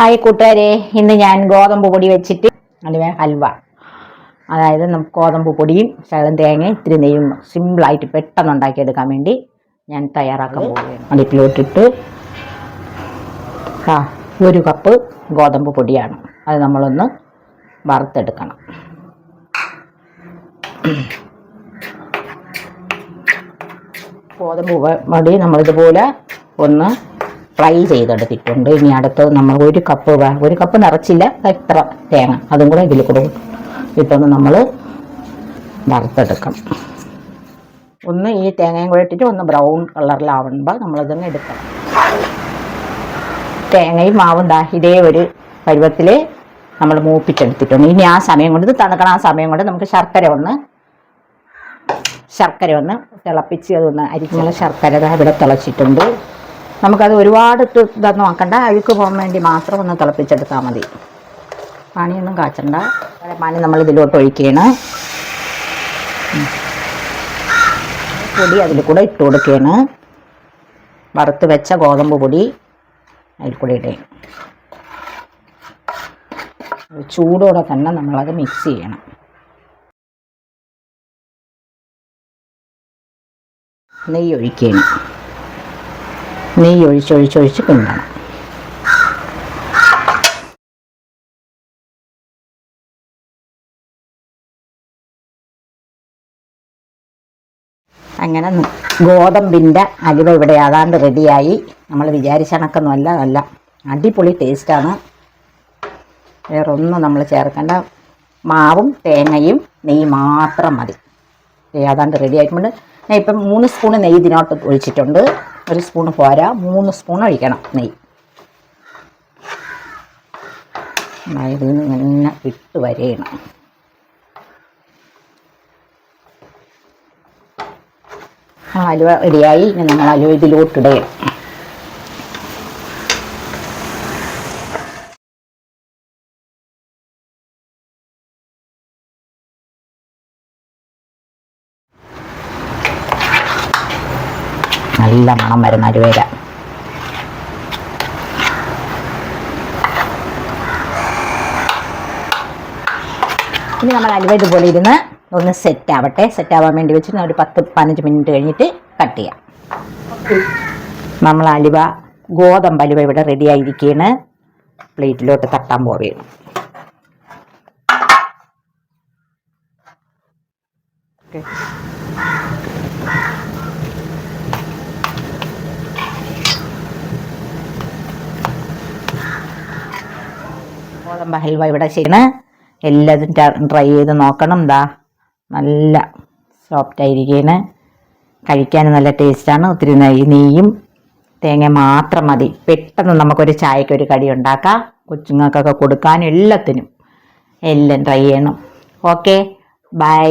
Hi കൂട്ടുകാരെ ഇന്ന് ഞാൻ ഗോതമ്പ് പൊടി വെച്ചിട്ട് അലുവ ഹൽവ. അതായത് നമുക്ക് ഗോതമ്പ് പൊടിയും ശകലം തേങ്ങ ഇത്തിരി നെയ്യും സിമ്പിളായിട്ട് പെട്ടെന്ന് ഉണ്ടാക്കിയെടുക്കാൻ വേണ്ടി ഞാൻ തയ്യാറാക്കാൻ പോവുകയാണ്. അടുപ്പിലോട്ടിട്ട് ആ ഒരു കപ്പ് ഗോതമ്പ് പൊടിയാണ്. അത് നമ്മളൊന്ന് വറുത്തെടുക്കണം. ഗോതമ്പ് പൊടി നമ്മളിതുപോലെ ഒന്ന് ഫ്രൈ ചെയ്തെടുത്തിട്ടുണ്ട് ഇനി അടുത്തത് നമ്മൾ ഒരു കപ്പ് ഒരു കപ്പ് നിറച്ചില്ല എത്ര തേങ്ങ അതും കൂടെ ഇതിൽ കൂടെ ഇട്ടൊന്ന് നമ്മൾ വറുത്തെടുക്കാം. ഒന്ന് ഈ തേങ്ങയും കൂടെ ഇട്ടിട്ട് ഒന്ന് ബ്രൗൺ കളറിലാവുമ്പോൾ നമ്മളിതൊന്ന് എടുക്കണം തേങ്ങയും മാവും ദാ ഇതേ ഒരു പരുവത്തിൽ നമ്മൾ മൂപ്പിച്ചെടുത്തിട്ടുണ്ട്. ഇനി ആ സമയം കൊണ്ട് ഇത് തണുക്കണം. ആ സമയം കൊണ്ട് നമുക്ക് ശർക്കര ഒന്ന് ശർക്കര ഒന്ന് തിളപ്പിച്ച് അതൊന്ന് അരിച്ചുള്ള ശർക്കര ഇവിടെ തിളച്ചിട്ടുണ്ട്. നമുക്കത് ഒരുപാട് ഇതൊന്നും ആക്കണ്ട. അഴുക്ക് പോകാൻ വേണ്ടി മാത്രം ഒന്ന് തിളപ്പിച്ചെടുത്താൽ മതി. പാനിയൊന്നും കാച്ചണ്ട. പാനി നമ്മൾ ഇതിലോട്ട് ഒഴിക്കുകയാണ്. പൊടി അതിൽ കൂടെ ഇട്ട് കൊടുക്കുകയാണ്. വറുത്ത് വെച്ച ഗോതമ്പ് പൊടി അതിൽ കൂടെ ഇടുകയാണ് ചൂടോടെ തന്നെ നമ്മളത് മിക്സ് ചെയ്യണം. നെയ്യ് ഒഴിക്കുകയാണ് നെയ്യ് ഒഴിച്ചൊഴിച്ചൊഴിച്ച് പിന്നണം. അങ്ങനെ ഗോതമ്പിന്റെ അലുവ ഇവിടെ ആകാണ്ട് റെഡിയായി. നമ്മൾ വിചാരിച്ച കണക്കൊന്നുമല്ല അല്ല അടിപൊളി ടേസ്റ്റാണ്. വേറെ ഒന്നും നമ്മൾ ചേർക്കേണ്ട. മാവും തേങ്ങയും നെയ്യ് മാത്രം മതി. ഏതാണ്ട് റെഡി ആയിട്ടുണ്ട്. ഞാൻ ഇപ്പം മൂന്ന് സ്പൂൺ നെയ്യ് ഇതിനോട്ട് ഒഴിച്ചിട്ടുണ്ട്. ഒരു സ്പൂൺ പോരാ മൂന്ന് സ്പൂൺ ഒഴിക്കണം നെയ്യ്. ഇതിൽ നിന്ന് ഇങ്ങനെ ഇട്ട് വരയണം. ആലുവ റെഡിയായി ഇനി നമ്മൾ അലുവ ഇതിലോട്ടിടുകയും നല്ല മണം വരുന്ന അരുവേല. ഇനി നമ്മൾ അലുവ ഇതുപോലെ ഇരുന്ന് ഒന്ന് സെറ്റ് ആവട്ടെ. സെറ്റ് ആവാൻ വേണ്ടി വെച്ച് ഒരു പത്ത് പതിനഞ്ച് മിനിറ്റ് കഴിഞ്ഞിട്ട് കട്ട് ചെയ്യാം. നമ്മൾ അലുവ ഗോതമ്പ് അലുവ ഇവിടെ റെഡി ആയിരിക്കുകയാണ് പ്ലേറ്റിലോട്ട് തട്ടാൻ പോവുകയാണ്. ഓക്കെ ഗോതമ്പ് ഹൽവ ഇവിടെ ചെയ്യണേ. എല്ലാതും ട്രൈ ചെയ്ത് നോക്കണം. എന്താ നല്ല സോഫ്റ്റ് ആയിരിക്കുകയാണ് കഴിക്കാൻ നല്ല ടേസ്റ്റാണ് ഒത്തിരി നെയ്യ് തേങ്ങ മാത്രം മതി. പെട്ടെന്ന് നമുക്കൊരു ചായക്ക് ഒരു കടി ഉണ്ടാക്കാം. കൊച്ചുങ്ങൾക്കൊക്കെ കൊടുക്കാനും എല്ലാത്തിനും എല്ലാം ട്രൈ ചെയ്യണം. Okay bye